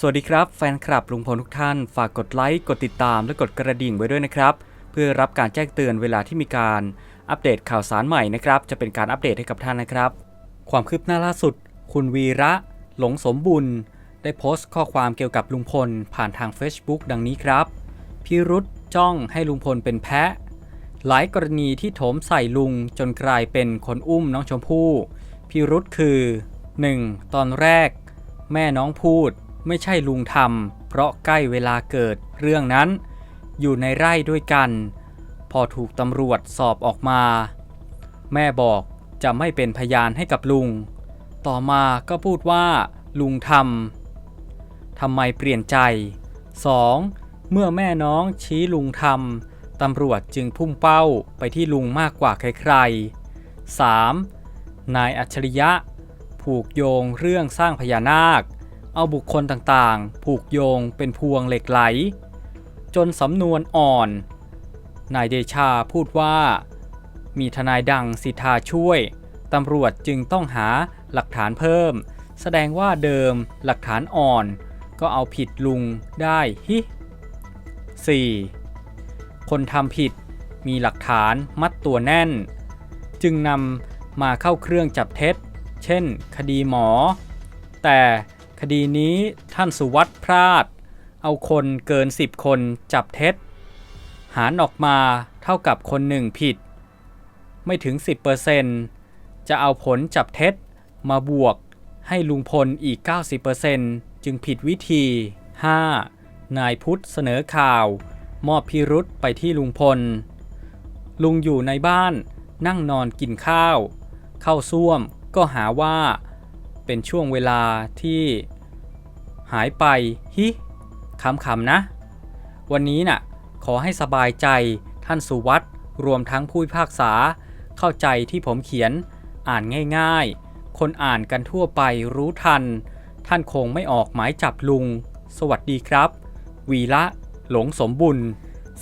สวัสดีครับแฟนคลับลุงพลทุกท่าน ฝากกดไลค์ กดติดตาม และกดกระดิ่งไว้ด้วยนะครับ เพื่อรับการแจ้งเตือนเวลาที่มีการอัปเดตข่าวสารใหม่นะครับ จะเป็นการอัปเดตให้กับท่านนะครับ ความคืบหน้าล่าสุด คุณวีระ หลงสมบุญ ได้โพสต์ข้อความเกี่ยวกับลุงพล ผ่านทาง Facebook ดังนี้ครับพิรุษจ้องให้ลุงพลเป็นแพะ หลายกรณีที่โถมใส่ลุงจนกลายเป็นคนอุ้มน้องชมพู่พิรุษคือ 1. ตอนแรก แม่น้องพูด ไม่ใช่ลุงทำเพราะใกล้เวลาเกิดเรื่องนั้น อยู่ในไร่ด้วยกัน พอถูกตำรวจสอบออกมา แม่บอกจะไม่เป็นพยานให้กับลุง ต่อมาก็พูดว่า ลุงทำทำไมเปลี่ยนใจ 2. เมื่อแม่น้องชี้ลุงทำตำรวจจึงพุ่งเป้าไปที่ลุงมากกว่าใครๆ 3. นายอัจฉริยะ ผูกโยงเรื่องสร้างพญานาค เอาบุคคลต่างๆ ผูกโยงเป็นพวงเหล็กไหล จนสำนวนอ่อน นายเดชาพูดว่า มีทนายดังสิทธาช่วย ตำรวจจึงต้องหาหลักฐานเพิ่ม แสดงว่าเดิมหลักฐานอ่อน ก็เอาผิดลุงได้ฮิ 4. คนทำผิดมีหลักฐานมัดตัวแน่น จึงนำมาเข้าเครื่องจับเท็จ เช่น คดีหมอ แต่ คดีนี้ท่านสุวัสด์พลาด เอาคนเกิน 10 คนจับเท็จ หารออกมาเท่ากับคนหนึ่งผิด ไม่ถึง 10%จะเอาผลจับเท็จมาบวกให้ลุงพลอีก 90%จึงผิดวิธี 5. นายพุทธเสนอข่าว มอบพิรุษไปที่ลุงพล ลุงอยู่ในบ้านนั่งนอนกินข้าว เข้าซ่วมก็หาว่า เป็นช่วงเวลาที่หายไปฮิขำๆนะ วันนี้น่ะขอให้สบายใจท่านสุวัตรวมทั้งผู้พิพากษา เข้าใจที่ผมเขียนอ่านง่ายๆ คนอ่านกันทั่วไปรู้ทัน ท่านคงไม่ออกหมายจับลุง สวัสดีครับ วีละ หลงสมบุญ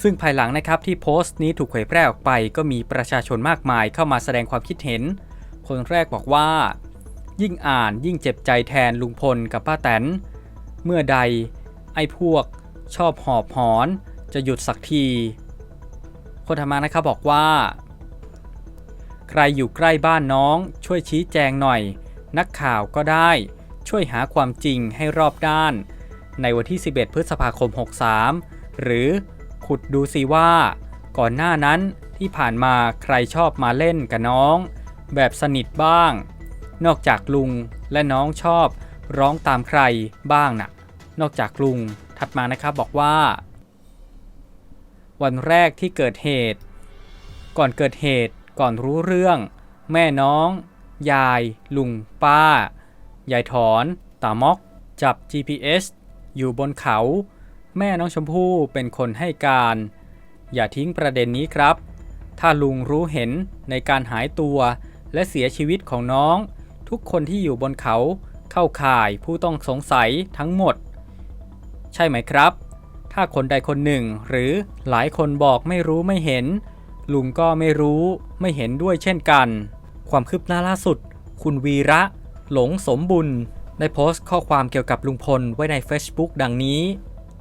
ซึ่งภายหลังนะครับที่โพสต์นี้ถูกเผยแพร่ออกไป ก็มีประชาชนมากมายเข้ามาแสดงความคิดเห็น คนแรกบอกว่า ยิ่งอ่านยิ่งเจ็บใจแทนลุงพลกับป้าแตน เมื่อใดไอ้พวกชอบหอบหอนจะหยุดสักที คนธรรมานะครับบอกว่า ใครอยู่ใกล้บ้านน้องช่วยชี้แจงหน่อย นักข่าวก็ได้ช่วยหาความจริงให้รอบด้าน ในวันที่ 11 พฤษภาคม 63 หรือขุดดูสิว่า ก่อนหน้านั้นที่ผ่านมาใครชอบมาเล่นกับน้อง แบบสนิทบ้าง นอกจากลุงและน้องชอบร้องตามใครบ้างน่ะ นอกจากลุงถัดมานะครับบอกว่า วันแรกที่เกิดเหตุ ก่อนเกิดเหตุก่อนรู้เรื่อง แม่น้อง ยาย ลุง ป้า ยายถอนตามอก จับ GPS อยู่บนเขา แม่น้องชมพู่เป็นคนให้การ อย่าทิ้งประเด็นนี้ครับ ถ้าลุงรู้เห็นในการหายตัวและเสียชีวิตของน้อง ทุกคนที่อยู่บนเขาเข้าข่ายผู้ต้องสงสัยทั้งหมด ใช่ไหมครับ ถ้าคนใดคนหนึ่งหรือหลายคนบอกไม่รู้ไม่เห็น ลุงก็ไม่รู้ไม่เห็นด้วยเช่นกัน ความคืบหน้าล่าสุด คุณวีระ หลงสมบุญได้โพสต์ข้อความเกี่ยวกับลุงพลไว้ใน Facebook ดังนี้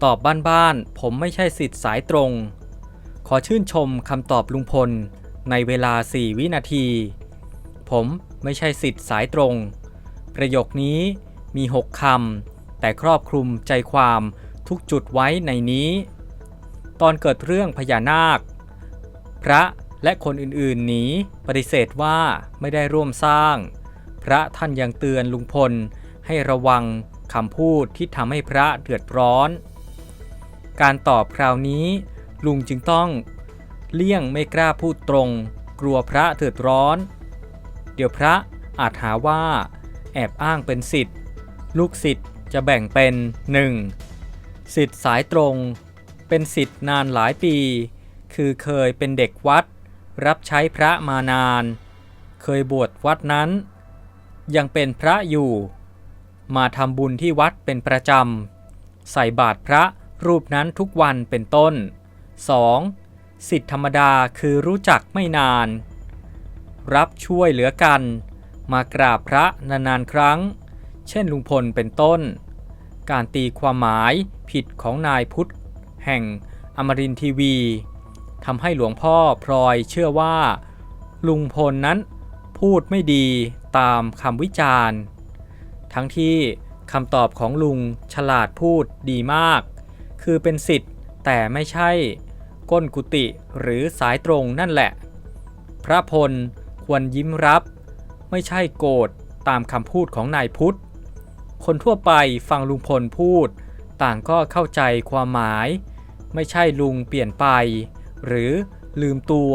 ตอบบ้านๆผมไม่ใช่สิทธิ์สายตรง ขอชื่นชมคำตอบลุงพลในเวลา 4 วินาที ผม ไม่ใช่สิทธิ์สายตรง ประโยคนี้มี 6คำแต่ครอบคลุมใจความทุกจุดไว้ในนี้ ตอนเกิดเรื่องพญานาค พระและคนอื่นๆหนีปฏิเสธว่าไม่ได้ร่วมสร้าง พระท่านยังเตือนลุงพลให้ระวังคำพูดที่ทำให้พระเดือดร้อน การตอบคราวนี้ลุงจึงต้อง เลี่ยงไม่กล้าพูดตรง กลัวพระเดือดร้อน เดี๋ยวพระอาจหาว่า แอบอ้างเป็นสิทธิ์ ลูกศิษย์จะแบ่งเป็น 1. สิทธิ์สายตรง เป็นสิทธิ์นานหลายปี คือเคยเป็นเด็กวัด รับใช้พระมานาน เคยบวชวัดนั้น ยังเป็นพระอยู่ มาทำบุญที่วัดเป็นประจำ ใส่บาตรพระรูปนั้นทุกวันเป็นต้น 2. สิทธิ์ธรรมดาคือรู้จักไม่นาน รับช่วยเหลือกัน มากราบพระนานๆครั้ง เช่นลุงพลเป็นต้น การตีความหมายผิดของนายพุทธแห่งอมรินทร์ทีวีทำให้หลวงพ่อพลอยเชื่อว่า ลุงพลนั้นพูดไม่ดีตามคำวิจารณ์ ทั้งที่คำตอบของลุงฉลาดพูดดีมาก คือเป็นสิทธิ์แต่ไม่ใช่ ก้นกุฏิหรือสายตรงนั่นแหละ พระพล ควรยิ้มรับ ไม่ใช่โกรธตามคำพูดของนายพุทธ คนทั่วไปฟังลุงพลพูด ต่างก็เข้าใจความหมาย ไม่ใช่ลุงเปลี่ยนไป หรือลืมตัว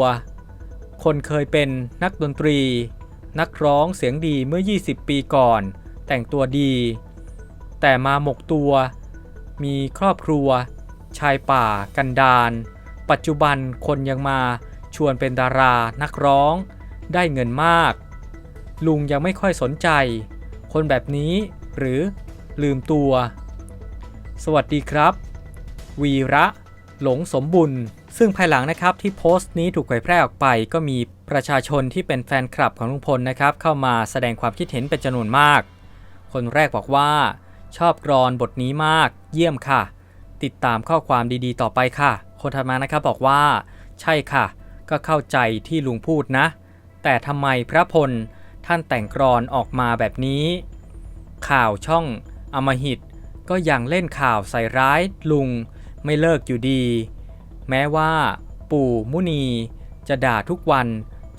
คนเคยเป็นนักดนตรี นักร้องเสียงดีเมื่อ 20 ปีก่อน แต่งตัวดี แต่มาหมกตัว มีครอบครัว ชายป่า กันดารปัจจุบันคนยังมาชวนเป็นดารานักร้อง ได้เงินมาก ลุงยังไม่ค่อยสนใจ คนแบบนี้หรือลืมตัว สวัสดีครับ วีระหลงสมบุญ ซึ่งภายหลังนะครับที่โพสต์นี้ถูกเผยแพร่ออกไป ก็มีประชาชนที่เป็นแฟนคลับของลุงพลนะครับ เข้ามาแสดงความคิดเห็นเป็นจำนวนมาก คนแรกบอกว่าชอบกรอนบทนี้มาก เยี่ยมค่ะ ติดตามข้อความดีๆ ต่อไปค่ะ คนถัดมานะครับบอกว่า ใช่ค่ะ ก็เข้าใจที่ลุงพูดนะ แต่ทำไมพระพลท่านแต่งกรอนออกมาแบบนี้ ข่าวช่องอมหิตก็ยังเล่นข่าวใส่ร้ายลุงไม่เลิกอยู่ดี แม้ว่า ปู่มุนีจะด่าทุกวัน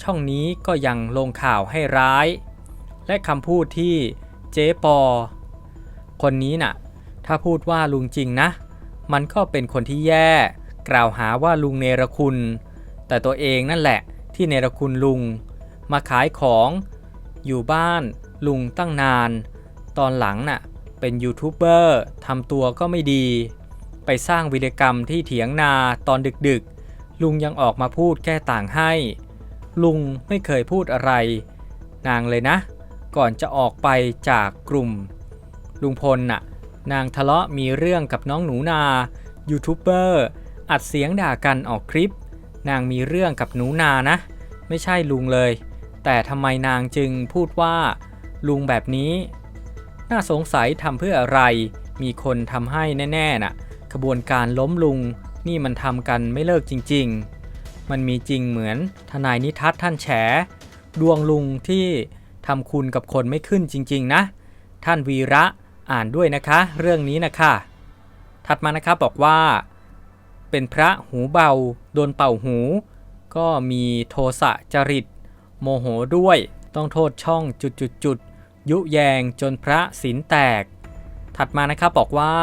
ช่องนี้ก็ยังลงข่าวให้ร้าย และคำพูดที่เจ๊ปอ คนนี้น่ะ ถ้าพูดว่าลุงจริงนะ มันก็เป็นคนที่แย่ กล่าวหาว่าลุงเนรคุณ แต่ตัวเองนั่นแหละที่เนรคุณลุง มาขายของอยู่บ้านลุงตั้งนาน ตอนหลังน่ะเป็นยูทูบเบอร์ทำตัวก็ไม่ดี ไปสร้างวิรกรรมที่เถียงนาตอนดึกๆ ลุงยังออกมาพูดแก้ต่างให้ ลุงไม่เคยพูดอะไร นางเลยนะ ก่อนจะออกไปจากกลุ่ม ลุงพลน่ะ นางทะเลาะมีเรื่องกับน้องหนูนายูทูบเบอร์อัดเสียงด่ากันออกคลิป นางมีเรื่องกับหนูนานะ ไม่ใช่ลุงเลย แต่ทำไมนางจึงพูดว่า ลุงแบบนี้ น่าสงสัยทำเพื่ออะไร มีคนทำให้แน่ๆน่ะขบวนการล้มลุงนี่มันทำกันไม่เลิกจริง ๆ มันมีจริงเหมือนทนายนิทัศน์ท่านแฉ ดวงลุงที่ทำคุณกับคนไม่ขึ้นจริง ๆ นะ ท่านวีระอ่านด้วยนะคะ เรื่องนี้นะคะ ถัดมานะครับบอกว่า เป็นพระหูเบา โดนเป่าหู ก็มีโทสะจริต โมโหด้วย ต้องโทษช่องจุดๆๆยุแยงจนพระศีลแตก ถัดมานะครับบอกว่า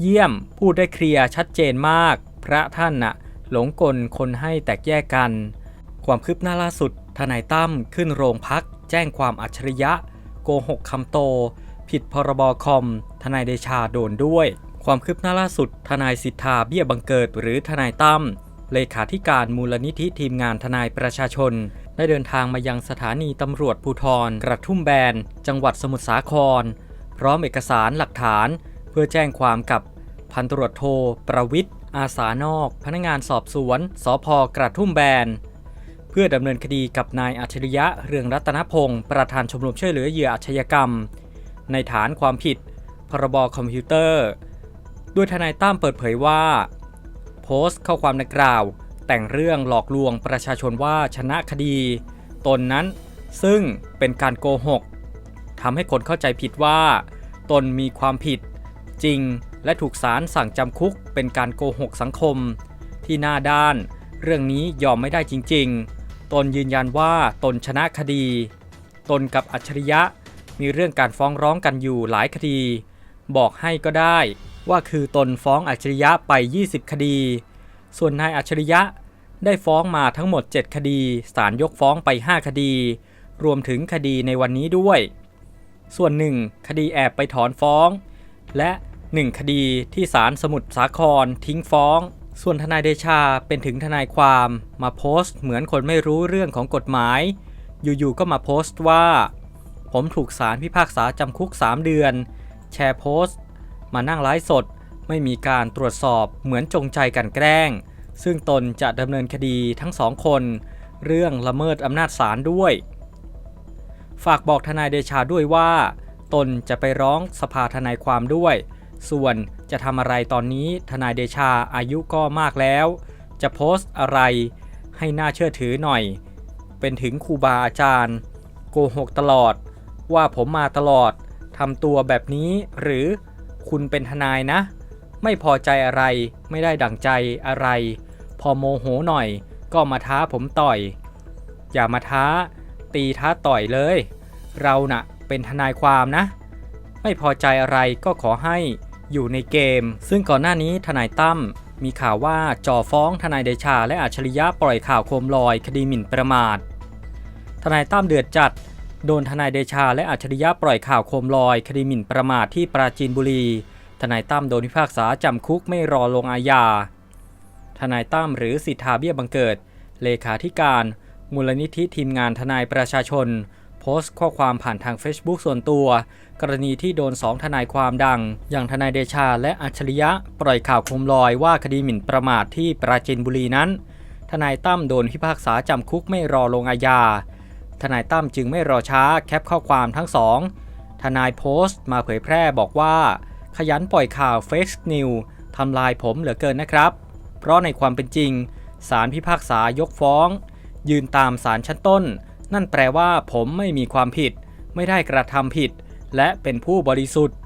เยี่ยมพูดได้เคลียร์ชัดเจนมาก พระท่านน่ะหลงกลคนให้แตกแยกกัน ความคืบหน้าล่าสุด ทนายตั้มขึ้นโรงพัก แจ้งความอัจฉริยะ โกหกคำโต ผิดพรบคอม ทนายเดชาโดนด้วย ความคืบหน้าล่าสุด ทนายสิทธาเบี้ยบังเกิดหรือทนายตั้ม เลขาธิการมูลนิธิทีมงานทนายประชาชน ได้เดินทางมายังสถานีตำรวจภูทร กระทุ่มแบน จังหวัดสมุทรสาคร พร้อมเอกสารหลักฐาน เพื่อแจ้งความกับพันตรวจโทประวิทย์อาสานอก พนักงานสอบสวนสพกระทุ่มแบน เพื่อดำเนินคดีกับนายอัจฉริยะเรืองรัตนพงศ์ประธานชมรมช่วยเหลือเหยื่ออาชญากรรม ในฐานความผิด พรบคอมพิวเตอร์ ด้วยทนายตั้มเปิดเผยว่า โพสต์ข้อความดังกล่าว แต่งเรื่องหลอกลวงประชาชนว่าชนะคดี ตนนั้นซึ่งเป็นการโกหกทำให้คนเข้าใจผิดว่า ตนมีความผิด จริงและถูกศาลสั่งจำคุกเป็นการโกหกสังคม ที่หน้าด้าน เรื่องนี้ยอมไม่ได้จริง ๆ ตนยืนยันว่าตนชนะคดี ตนกับอัจฉริยะมีเรื่องการฟ้องร้องกันอยู่หลายคดี บอกให้ก็ได้ ว่าคือตนฟ้องอัจฉริยะไป 20 คดี ส่วนนายอัจฉริยะได้ฟ้องมาทั้งหมด 7 คดีศาลยกฟ้องไป 5 คดี รวมถึงคดีในวันนี้ด้วย ส่วนหนึ่งคดีแอบไปถอนฟ้อง และ 1 คดีที่ศาลสมุทรสาครทิ้งฟ้อง ส่วนทนายเดชาเป็นถึงทนายความมาโพสต์เหมือนคนไม่รู้เรื่องของกฎหมาย อยู่ๆก็มาโพสต์ว่า ผมถูกศาลพิพากษาจำคุก 3 เดือน แชร์โพสต์ มานั่งไลฟ์สด ไม่มีการตรวจสอบเหมือนจงใจกันแกล้ง ซึ่งตนจะดำเนินคดีทั้งสองคน เรื่องละเมิดอำนาจศาลด้วย ฝากบอกทนายเดชาด้วยว่า ตนจะไปร้องสภาทนายความด้วย ส่วนจะทำอะไรตอนนี้ทนายเดชาอายุก็มากแล้ว จะโพสต์อะไรให้น่าเชื่อถือหน่อย เป็นถึงครูบาอาจารย์ โกหกตลอด ว่าผมมาตลอดทำตัวแบบนี้หรือ คุณเป็นทนายนะ ไม่พอใจอะไร ไม่ได้ดั่งใจอะไร พอโมโหหน่อยก็มาท้าผมต่อย อย่ามาท้า ตีท้าต่อยเลย เราน่ะเป็นทนายความนะ ไม่พอใจอะไรก็ขอให้อยู่ในเกม ซึ่งก่อนหน้านี้ทนายตั้มมีข่าวว่าจ่อฟ้องทนายเดชาและอัจฉริยะปล่อยข่าวโคมลอย คดีหมิ่นประมาท ทนายตั้มเดือดจัด โดนทนายเดชาและอัจฉริยะปล่อยข่าวโคมลอยคดีหมิ่นประมาทที่ปราจีนบุรี ทนายตั้มโดนพิพากษาจำคุกไม่รอลงอาญา ทนายตั้มหรือสิทธาเบี้ยบังเกิด เลขาธิการ มูลนิธิทีมงานทนายประชาชน โพสต์ข้อความผ่านทาง Facebook ส่วนตัว กรณีที่โดนสองทนายความดัง อย่างทนายเดชาและอัจฉริยะปล่อยข่าวโคมลอยว่าคดีหมิ่นประมาทที่ปราจีนบุรีนั้น ทนายตั้มโดนพิพากษาจำคุกไม่รอลงอาญา ทนายตั้มจึงไม่รอช้าแคปข้อความทั้งสองทนายโพสต์มาเผยแพร่บอกว่า ขยันปล่อยข่าวเฟซนิวทำลายผมเหลือเกินนะครับ เพราะในความเป็นจริงศาลพิพากษายกฟ้อง ยืนตามศาลชั้นต้น นั่นแปลว่าผมไม่มีความผิด ไม่ได้กระทำผิด และเป็นผู้บริสุทธิ์